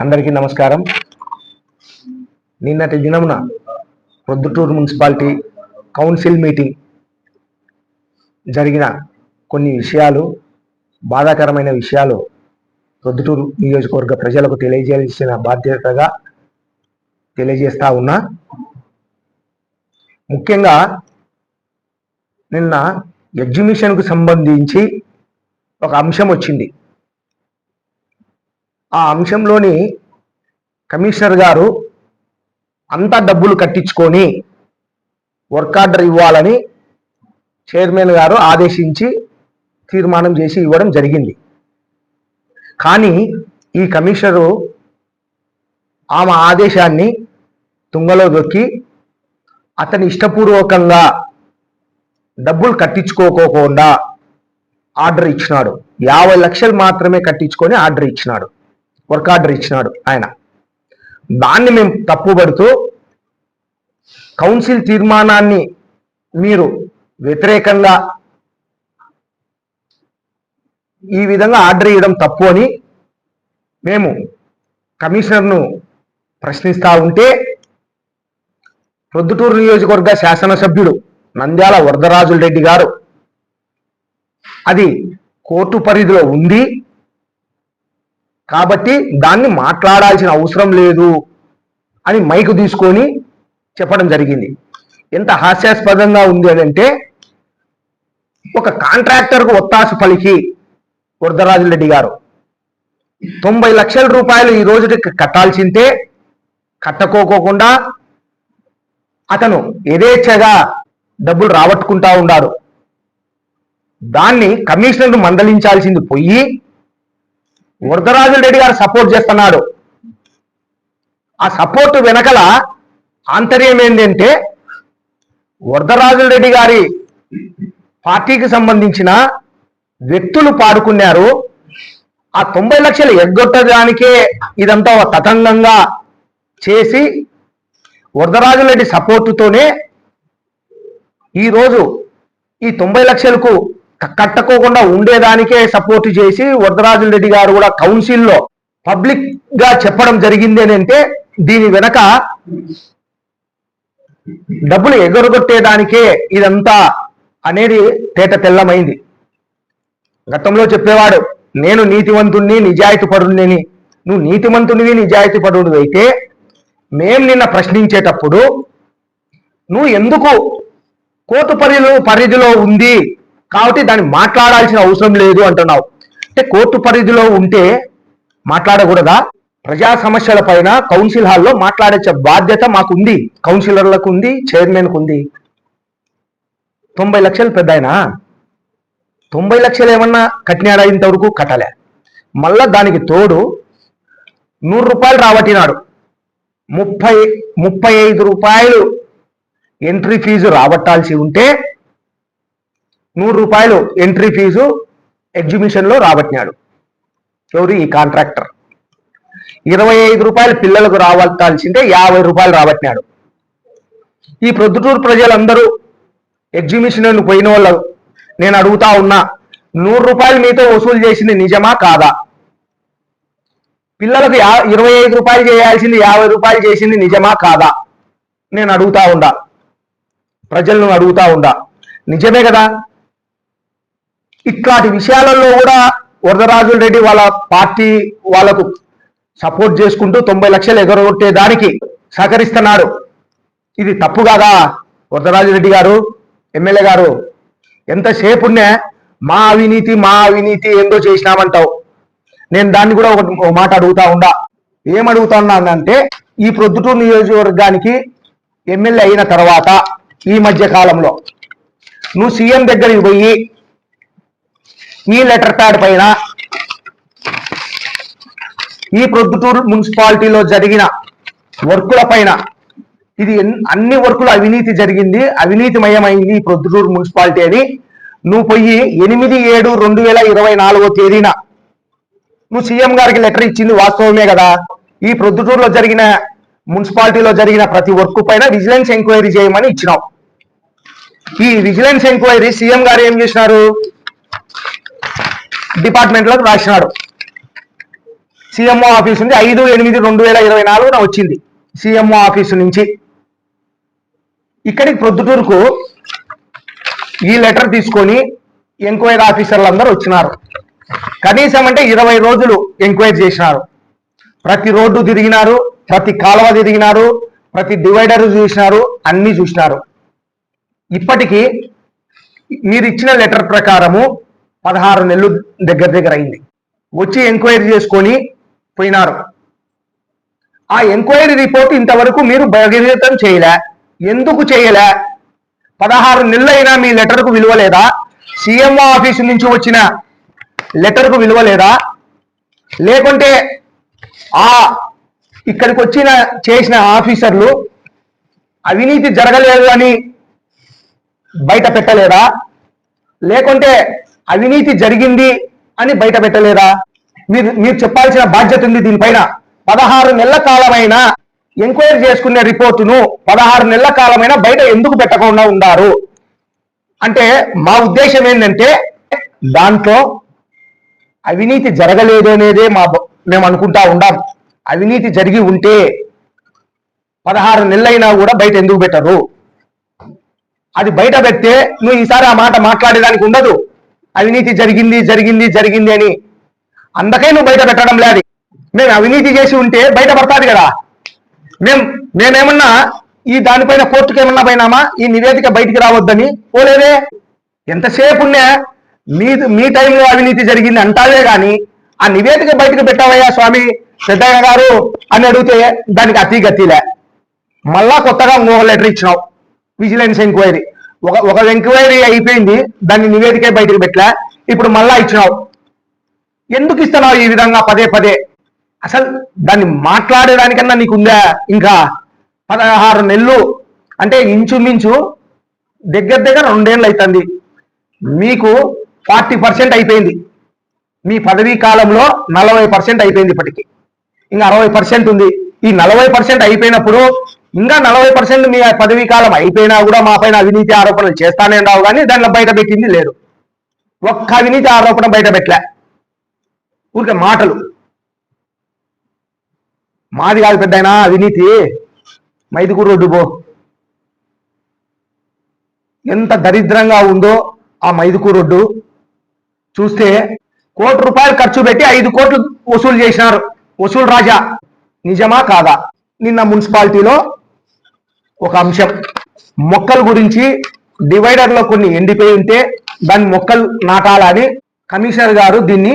అందరికీ నమస్కారం. నిన్నటి దినమున ప్రొద్దుటూరు మున్సిపాలిటీ కౌన్సిల్ మీటింగ్ జరిగిన కొన్ని విషయాలు బాధాకరమైన విషయాలు ప్రొద్దుటూరు నియోజకవర్గ ప్రజలకు తెలియజేయాల్సిన బాధ్యతగా తెలియజేస్తా ఉన్నా. ముఖ్యంగా నిన్న ఎగ్జిబిషన్కు సంబంధించి ఒక అంశం వచ్చింది. ఆ అంశంలోని కమిషనర్ గారు అంతా డబ్బులు కట్టించుకొని వర్క్ ఆర్డర్ ఇవ్వాలని చైర్మన్ గారు ఆదేశించి తీర్మానం చేసి ఇవ్వడం జరిగింది. కానీ ఈ కమిషనరు ఆమె ఆదేశాన్ని తుంగలో దొక్కి అతని ఇష్టపూర్వకంగా డబ్బులు కట్టించుకోకోకుండా ఆర్డర్ ఇచ్చినాడు. యాభై లక్షలు మాత్రమే కట్టించుకొని ఆర్డర్ ఇచ్చినాడు. వర్క్ ఆర్డర్ ఇచ్చినాడు ఆయన. దాన్ని మేము తప్పుబడుతూ కౌన్సిల్ తీర్మానాన్ని మీరు వ్యతిరేకంగా ఈ విధంగా ఆర్డర్ ఇవ్వడం తప్పు అని మేము కమిషనర్ను ప్రశ్నిస్తూ ఉంటే ప్రొద్దుటూరు నియోజకవర్గ శాసనసభ్యుడు నంద్యాల వరదరాజుల రెడ్డి గారు. అది కోర్టు పరిధిలో ఉంది. కాబట్టి దాన్ని మాట్లాడాల్సిన అవసరం లేదు అని మైకు తీసుకొని చెప్పడం జరిగింది. ఎంత హాస్యాస్పదంగా ఉంది అని అంటే ఒక కాంట్రాక్టర్కు ఒత్తాసు పలికి వరదరాజులరెడ్డి గారు. తొంభై లక్షల రూపాయలు ఈ రోజుకి కట్టాల్సిందే. కట్టకోకోకుండా అతను యథేచ్ఛగా డబ్బులు రాబట్టుకుంటా ఉన్నాడు దాన్ని కమిషనర్ మందలించాల్సింది పోయి వరదరాజుల రెడ్డి గారు సపోర్ట్ చేస్తున్నాడు. ఆ సపోర్ట్ వెనకల ఆంతర్యం ఏంటంటే వరదరాజుల రెడ్డి గారి పార్టీకి సంబంధించిన వ్యక్తులు పాడుకున్నారు. ఆ తొంభై లక్షలు ఎగ్గొట్టడానికే ఇదంతా తతంగంగా చేసి వరదరాజుల రెడ్డి సపోర్టుతోనే ఈరోజు ఈ తొంభై లక్షలకు కట్టకోకుండా కట్టుకోకుండా ఉండేదానికే సపోర్ట్ చేసి వరదరాజులరెడ్డి గారు కూడా కౌన్సిల్లో పబ్లిక్గా చెప్పడం జరిగింది అంటే దీని వెనక డబ్బులు ఎగరగొట్టేదానికే ఇదంతా అనేది తేట తెల్లమైంది. గతంలో చెప్పేవాడు నేను నీతివంతుణ్ణి నిజాయితీ పరుణ్ణిని నువ్వు నీతిమంతునివి నిజాయితీ పరుడు అయితే మేం నిన్న ప్రశ్నించేటప్పుడు నువ్వు ఎందుకు కోర్టు పరిధిలో పరిధిలో ఉంది కాబట్టి దాన్ని మాట్లాడాల్సిన అవసరం లేదు అంటున్నావు. అంటే కోర్టు పరిధిలో ఉంటే మాట్లాడకూడదా? ప్రజా సమస్యల పైన కౌన్సిల్ హాల్లో మాట్లాడే బాధ్యత మాకు ఉంది కౌన్సిలర్లకు ఉంది చైర్మన్కు ఉంది. తొంభై లక్షలు పెద్ద ఆయన తొంభై లక్షలు ఏమన్నా కట్టినాడా ఇంతవరకు కట్టలే. మళ్ళా దానికి తోడు నూరు రూపాయలు రాబట్టినాడు. ముప్పై ముప్పై ఐదు రూపాయలు ఎంట్రీ ఫీజు రాబట్టాల్సి ఉంటే నూరు రూపాయలు ఎంట్రీ ఫీజు ఎగ్జిబిషన్లో రాబట్టినాడు. ఎవరు? ఈ కాంట్రాక్టర్ ఇరవై ఐదు రూపాయలు పిల్లలకు రాబట్టాల్సిందే యాభై రూపాయలు రాబట్టినాడు. ఈ ప్రొద్దుటూరు ప్రజలందరూ ఎగ్జిబిషన్ పోయిన వాళ్ళు నేను అడుగుతా ఉన్నా నూరు రూపాయలు మీతో వసూలు చేసింది నిజమా కాదా? పిల్లలకు యా ఇరవై ఐదు రూపాయలు చేయాల్సింది యాభై రూపాయలు చేసింది నిజమా కాదా? నేను అడుగుతా ఉండా. ప్రజలను అడుగుతా ఉండా. నిజమే కదా? ఇట్లాంటి విషయాలలో కూడా వరదరాజుల రెడ్డి వాళ్ళ పార్టీ వాళ్ళకు సపోర్ట్ చేసుకుంటూ తొంభై లక్షలు ఎగరగొట్టే దానికి సహకరిస్తున్నాడు ఇది తప్పు కాదా? వరదరాజు రెడ్డి గారు ఎమ్మెల్యే గారు ఎంతసేపునే మా అవినీతి మా అవినీతి ఏందో చేసినామంటావు. నేను దాన్ని కూడా ఒక మాట అడుగుతా ఉండా ఏమడుగుతున్నానంటే ఈ ప్రొద్దుటూరు నియోజకవర్గానికి ఎమ్మెల్యే అయిన తర్వాత ఈ మధ్య కాలంలో నువ్వు సీఎం దగ్గరికి పోయి ఈ లెటర్ ప్యాడ్ పైన ఈ ప్రొద్దుటూరు మున్సిపాలిటీలో జరిగిన వర్కుల పైన ఇది అన్ని వర్కులు అవినీతి జరిగింది అవినీతిమయమైంది ఈ ప్రొద్దుటూరు మున్సిపాలిటీ అని. నువ్వు పోయి ఎనిమిది ఏడు రెండు వేల ఇరవై నాలుగో తేదీన నువ్వు సీఎం గారికి లెటర్ ఇచ్చింది వాస్తవమే కదా. ఈ ప్రొద్దుటూరులో జరిగిన మున్సిపాలిటీలో జరిగిన ప్రతి వర్క్ పైన విజిలెన్స్ ఎంక్వైరీ చేయమని ఇచ్చినాం. ఈ విజిలెన్స్ ఎంక్వైరీ సీఎం గారు ఏం చేసినారు? డిపార్ట్మెంట్లోకి రాసినాడు. సీఎంఓ ఆఫీస్ నుంచి ఐదు ఎనిమిది రెండు వేల ఇరవై నాలుగున వచ్చింది సీఎంఓ ఆఫీసు నుంచి. ఇక్కడికి ప్రొద్దుటూరుకు ఈ లెటర్ తీసుకొని ఎంక్వైరీ ఆఫీసర్లు అందరూ వచ్చినారు. కనీసం అంటే ఇరవై రోజులు ఎంక్వైరీ చేసినారు. ప్రతి రోడ్డు తిరిగినారు ప్రతి కాలువ తిరిగినారు ప్రతి డివైడర్ చూసినారు అన్ని చూసినారు. ఇప్పటికీ మీరు ఇచ్చిన లెటర్ ప్రకారము పదహారు నెలలు దగ్గర దగ్గర అయింది. వచ్చి ఎంక్వైరీ చేసుకొని పోయినారు. ఆ ఎంక్వైరీ రిపోర్ట్ ఇంతవరకు మీరు బహిర్గతం చేయలే. ఎందుకు చేయలే? పదహారు నెలలైనా మీ లెటర్కు విలువ లేదా? సీఎంఓ ఆఫీసు నుంచి వచ్చిన లెటర్కు విలువ లేదా? లేకుంటే ఆ ఇక్కడికి వచ్చిన చేసిన ఆఫీసర్లు అవినీతి జరగలేదు అని బయట పెట్టలేదా? లేకుంటే అవినీతి జరిగింది అని బయట పెట్టలేదా? మీరు మీరు చెప్పాల్సిన బాధ్యత ఉంది దీనిపైన. పదహారు నెలల కాలమైన ఎంక్వైరీ చేసుకునే రిపోర్టును పదహారు నెలల కాలమైన బయట ఎందుకు పెట్టకుండా ఉన్నారు? అంటే మా ఉద్దేశం ఏంటంటే దాంట్లో అవినీతి జరగలేదు అనేదే మా మేము అనుకుంటా ఉండాం. అవినీతి జరిగి ఉంటే పదహారు నెలలైనా కూడా బయట ఎందుకు పెట్టరు? అది బయట పెడితే నువ్వు ఈసారి ఆ మాట మాట్లాడేదానికి ఉండదు. అవినీతి జరిగింది జరిగింది జరిగింది అని. అందుకే నువ్వు బయట పెట్టడం లేదు. మేము అవినీతి చేసి ఉంటే బయట పడతాది కదా. మేం మేమేమన్నా ఈ దానిపైన కోర్టుకు ఏమన్నా పోయినామా? ఈ నివేదిక బయటికి రావద్దని? పోలేదే. ఎంతసేపు ఉన్నా మీ మీ టైంలో అవినీతి జరిగింది అంటావే కానీ ఆ నివేదిక బయటకు పెట్టావయ్యా స్వామి? పెద్దయ్య గారు అని అడిగితే దానికి అతి గతిలే మళ్ళా కొత్తగా ఇంకొక లెటర్ ఇచ్చినావు. Vigilance enquiry. ఒక ఒక ఎంక్వైరీ అయిపోయింది దాన్ని నివేదిక బయటకు పెట్టలే. ఇప్పుడు మళ్ళా ఇచ్చినావు. ఎందుకు ఇస్తున్నావు ఈ విధంగా పదే పదే? అసలు దాన్ని మాట్లాడేదానికన్నా నీకుందా ఇంకా? పదహారు నెలలు అంటే ఇంచుమించు దగ్గర దగ్గర రెండేళ్ళు అవుతుంది మీకు ఫార్టీ పర్సెంట్ అయిపోయింది. మీ పదవీ కాలంలో నలభై పర్సెంట్ అయిపోయింది ఇప్పటికి. ఇంకా అరవై పర్సెంట్ ఉంది. ఈ నలభై పర్సెంట్ అయిపోయినప్పుడు ఇంకా నలభై పర్సెంట్ మీ పదవీ కాలం అయిపోయినా కూడా మా పైన అవినీతి ఆరోపణలు చేస్తానే రావు కానీ దాంట్లో బయట పెట్టింది లేదు. ఒక్క అవినీతి ఆరోపణ బయట పెట్టలే. ఊరికే మాటలు. మాది కాదు పెద్ద అవినీతి. మైదుకూరు రోడ్డు పో. ఎంత దరిద్రంగా ఉందో ఆ మైదుకూరు రోడ్డు. చూస్తే కోటి రూపాయలు ఖర్చు పెట్టి ఐదు కోట్లు వసూలు చేసినారు. వసూలు రాజా నిజమా కాదా? నిన్న మున్సిపాలిటీలో ఒక అంశం. మొక్కల గురించి డివైడర్లో కొన్ని ఎండిపోయి ఉంటే దాని మొక్కలు నాటాలని కమిషనర్ గారు దీన్ని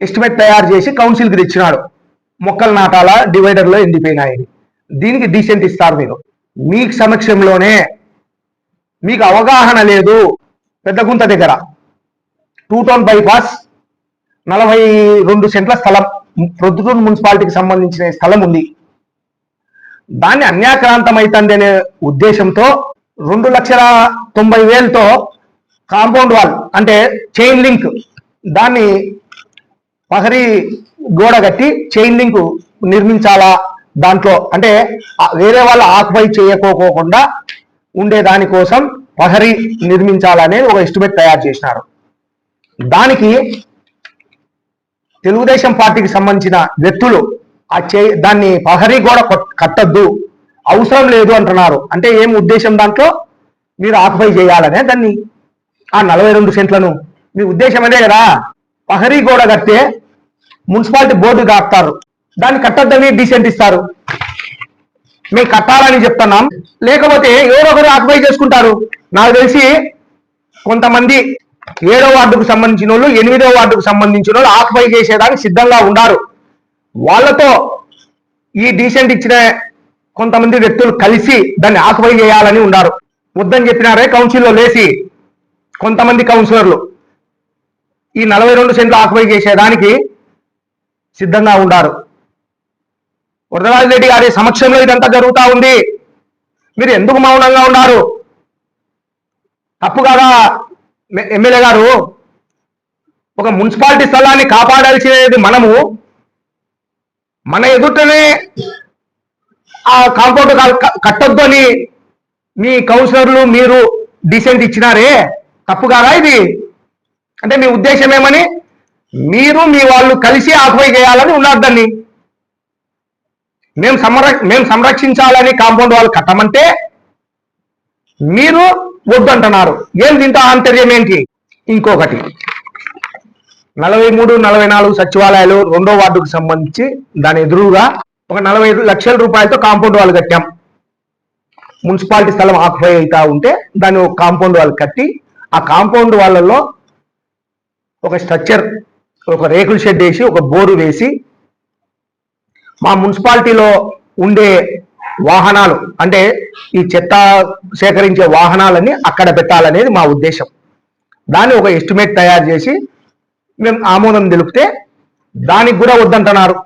ఎస్టిమేట్ తయారు చేసి కౌన్సిల్కి తెచ్చినాడు. మొక్కలు నాటాలా? డివైడర్లో ఎండిపోయినాయని దీనికి డీసెంట్ ఇస్తారు మీరు. మీ సమక్షంలోనే మీకు అవగాహన లేదు పెద్దగుంత దగ్గర. టూ టౌన్ బైపాస్ నలభై రెండు సెంట్ల స్థలం ప్రొద్దుటూరు మున్సిపాలిటీకి సంబంధించిన స్థలం ఉంది. దాన్ని అన్యాక్రాంతమవుతుంది అనే ఉద్దేశంతో రెండు లక్షల తొంభై వేలతో కాంపౌండ్ వాల్ అంటే చైన్ లింక్ దాన్ని పహరీ గోడ కట్టి చైన్ లింక్ నిర్మించాలా దాంట్లో అంటే వేరే వాళ్ళ ఆక్యుపై చేయకోకుండా ఉండే దానికోసం పహరీ నిర్మించాలనే ఒక ఎస్టిమేట్ తయారు చేసినారు. దానికి తెలుగుదేశం పార్టీకి సంబంధించిన వ్యక్తులు ఆ చే దాన్ని పహరీ గోడ కట్టద్దు అవసరం లేదు అంటున్నారు. అంటే ఏం ఉద్దేశం దాంట్లో? మీరు ఆక్యుపై చేయాలనే దాన్ని. ఆ నలభై రెండు సెంట్లను. మీ ఉద్దేశం అదే కదా? పహరీ గోడ కట్టే మున్సిపాలిటీ బోర్డు కాపుతారు దాన్ని కట్టద్దని డీసెంట్ ఇస్తారు. మేము కట్టాలని చెప్తున్నాం. లేకపోతే ఎవరో ఒకరు ఆక్యుపై చేసుకుంటారు. నాకు తెలిసి కొంతమంది ఏడో వార్డుకు సంబంధించిన వాళ్ళు ఎనిమిదో వార్డుకు సంబంధించిన వాళ్ళు ఆక్యుపై చేసేదానికి సిద్ధంగా ఉన్నారు వాళ్ళతో ఈ డీసెంట్ ఇచ్చిన కొంతమంది వ్యక్తులు కలిసి దాన్ని ఆక్యుపై చేయాలని ఉన్నారు వద్దని చెప్పినారే కౌన్సిల్లో లేచి కొంతమంది కౌన్సిలర్లు ఈ నలభై రెండు సెంట్లు ఆక్యుపై చేసేదానికి సిద్ధంగా ఉన్నారు వరదరాజు రెడ్డి గారి సమక్షంలో ఇదంతా జరుగుతూ ఉంది. మీరు ఎందుకు మౌనంగా ఉన్నారు? తప్పు కాదా? ఎమ్మెల్యే గారు ఒక మున్సిపాలిటీ స్థలాన్ని కాపాడాల్సినది మనము. మన ఎదుటనే ఆ కాంపౌండ్ కట్టొద్దు అని మీ కౌన్సిలర్లు మీరు డిసెంట్ ఇచ్చినారే. తప్పు కాదా ఇది? అంటే మీ ఉద్దేశం ఏమని? మీరు మీ వాళ్ళు కలిసి ఆక్యుపై చేయాలని ఉన్నారు దాన్ని. మేము సంర మేము సంరక్షించాలని కాంపౌండ్ వాళ్ళు కట్టమంటే మీరు వద్దంటున్నారు. ఏం దీంతో ఆంతర్యం ఏంటి? ఇంకొకటి. నలభై మూడు నలభై నాలుగు సచివాలయాలు రెండో వార్డుకు సంబంధించి దాని ఎదురుగా ఒక నలభై లక్షల రూపాయలతో కాంపౌండ్ వాళ్ళు కట్టాం. మున్సిపాలిటీ స్థలం ఆక్యుపై అవుతా ఉంటే దాన్ని ఒక కాంపౌండ్ వాళ్ళు కట్టి ఆ కాంపౌండ్ వాళ్ళలో ఒక స్ట్రక్చర్ ఒక రేకుల షెడ్ వేసి ఒక బోరు వేసి మా మున్సిపాలిటీలో ఉండే వాహనాలు. అంటే ఈ చెత్త సేకరించే వాహనాలన్నీ అక్కడ పెట్టాలనేది మా ఉద్దేశం. దాన్ని ఒక ఎస్టిమేట్ తయారు చేసి మేము ఆమోదం తెలిపితే దానికి కూడా వద్దంటున్నారు.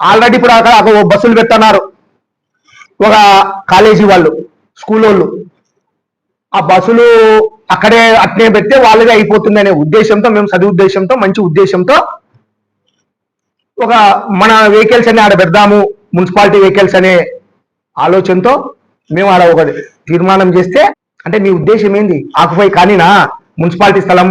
ఆల్రెడీ ఇప్పుడు అక్కడ ఒక ఓ బస్సులు పెడుతున్నారు. ఒక కాలేజీ వాళ్ళు స్కూల్ వాళ్ళు. ఆ బస్సులు అక్కడే అట్నే పెడితే వాళ్ళదే అయిపోతుంది అనే ఉద్దేశంతో మేము చదువు ఉద్దేశంతో మంచి ఉద్దేశంతో ఒక మన వెహికల్స్ అన్ని ఆడ పెడదాము మున్సిపాలిటీ వెహికల్స్ అనే ఆలోచనతో మేము ఆడ ఒక తీర్మానం చేస్తే అంటే మీ ఉద్దేశం ఏంది? ఆకుపై కానీనా మున్సిపాలిటీ స్థలం?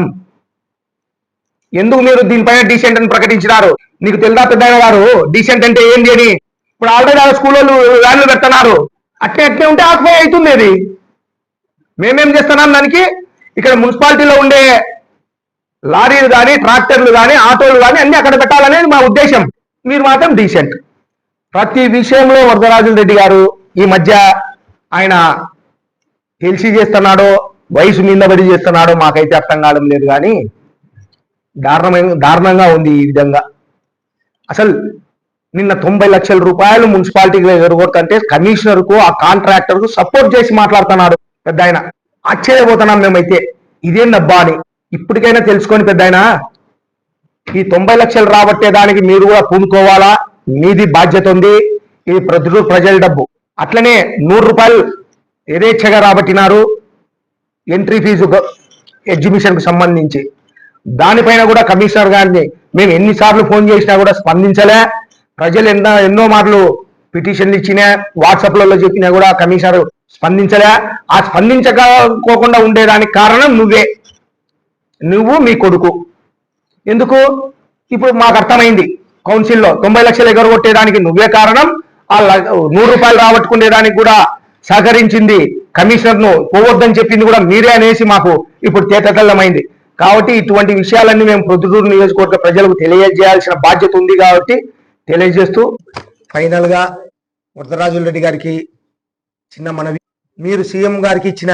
ఎందుకు మీరు దీనిపైన డీసెంట్ అని ప్రకటించినారు? నీకు తెలుదా పెద్ద గారు డీసెంట్ అంటే ఏంది అని? ఇప్పుడు ఆల్రెడీ ఆ స్కూల్ వాళ్ళు వ్యాన్లు పెడుతున్నారు. అట్లే అట్లే ఉంటే ఆకుపై అవుతుంది అది. మేమేం చేస్తున్నాం దానికి? ఇక్కడ మున్సిపాలిటీలో ఉండే లారీలు కానీ ట్రాక్టర్లు కానీ ఆటోలు కానీ అన్ని అక్కడ పెట్టాలనేది మా ఉద్దేశం. మీరు మాత్రం డీసెంట్ ప్రతి విషయంలో వరదరాజుల రెడ్డి గారు ఈ మధ్య ఆయన తెలిసి చేస్తున్నాడో వయసు మీద పడి చేస్తున్నాడో మాకైతే అర్థం కావడం లేదు కానీ దారుణమైన దారుణంగా ఉంది ఈ విధంగా. అసలు నిన్న తొంభై లక్షల రూపాయలు మున్సిపాలిటీకి ఎగరగొట్టంటే కమిషనర్కు ఆ కాంట్రాక్టర్కు సపోర్ట్ చేసి మాట్లాడుతున్నాడు పెద్ద ఆయన. ఆశ్చర్యపోతున్నాం మేమైతే. ఇదేందబ్బా అని. ఇప్పటికైనా తెలుసుకొని పెద్ద ఆయన ఈ తొంభై లక్షలు రాబట్టే దానికి మీరు కూడా పూనుకోవాలా? మీది బాధ్యత ఉంది. ఇది ప్రతి ప్రజల డబ్బు. అట్లనే నూరు రూపాయలు యథేచ్ఛగా రాబట్టినారు ఎంట్రీ ఫీజు ఎగ్జిబిషన్కు సంబంధించి. దానిపైన కూడా కమిషనర్ గారిని మేము ఎన్నిసార్లు ఫోన్ చేసినా కూడా స్పందించలే. ప్రజలు ఎన్నో ఎన్నో మార్లు పిటిషన్లు ఇచ్చినా వాట్సాప్లలో చెప్పినా కూడా కమిషనర్ స్పందించలే. ఆ స్పందించకపోకుండా ఉండేదానికి కారణం నువ్వే. నువ్వు మీ కొడుకు. ఎందుకు? ఇప్పుడు మాకు అర్థమైంది. కౌన్సిల్లో తొంభై లక్షలు ఎగరగొట్టేదానికి నువ్వే కారణం. నూరు రూపాయలు రాబట్టుకునేదానికి కూడా సహకరించింది కమిషనర్ను పోవద్దని చెప్పింది కూడా మీరే అనేసి మాకు ఇప్పుడు తేటతెల్లమైంది కాబట్టి ఇటువంటి విషయాలన్నీ మేము ప్రొద్దుటూరు నియోజకవర్గ ప్రజలకు తెలియజేయాల్సిన బాధ్యత ఉంది కాబట్టి తెలియజేస్తూ ఫైనల్గా వరదరాజుల రెడ్డి గారికి చిన్న మనవి. మీరు సీఎం గారికి ఇచ్చిన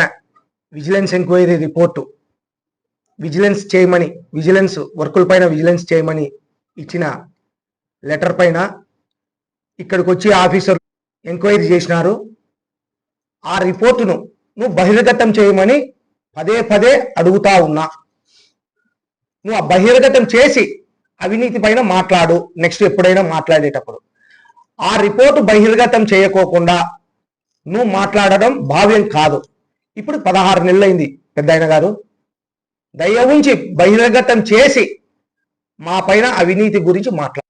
విజిలెన్స్ ఎంక్వైరీ రిపోర్టు విజిలెన్స్ చేయమని విజిలెన్స్ వర్కుల పైన విజిలెన్స్ చేయమని ఇచ్చిన లెటర్ పైన ఇక్కడికి వచ్చి ఆఫీసర్ ఎంక్వైరీ చేసినారు. ఆ రిపోర్టును నువ్వు బహిర్గతం చేయమని పదే పదే అడుగుతా ఉన్నా. నువ్వు ఆ బహిర్గతం చేసి అవినీతి పైన మాట్లాడు. నెక్స్ట్ ఎప్పుడైనా మాట్లాడేటప్పుడు. ఆ రిపోర్టు బహిర్గతం చేయకోకుండా నువ్వు మాట్లాడడం భావ్యం కాదు. ఇప్పుడు పదహారు నెలలైంది పెద్దాయన గారు. దయ ఉంచి బహిర్గతం చేసి మా పైన అవినీతి గురించి మాట్లాడు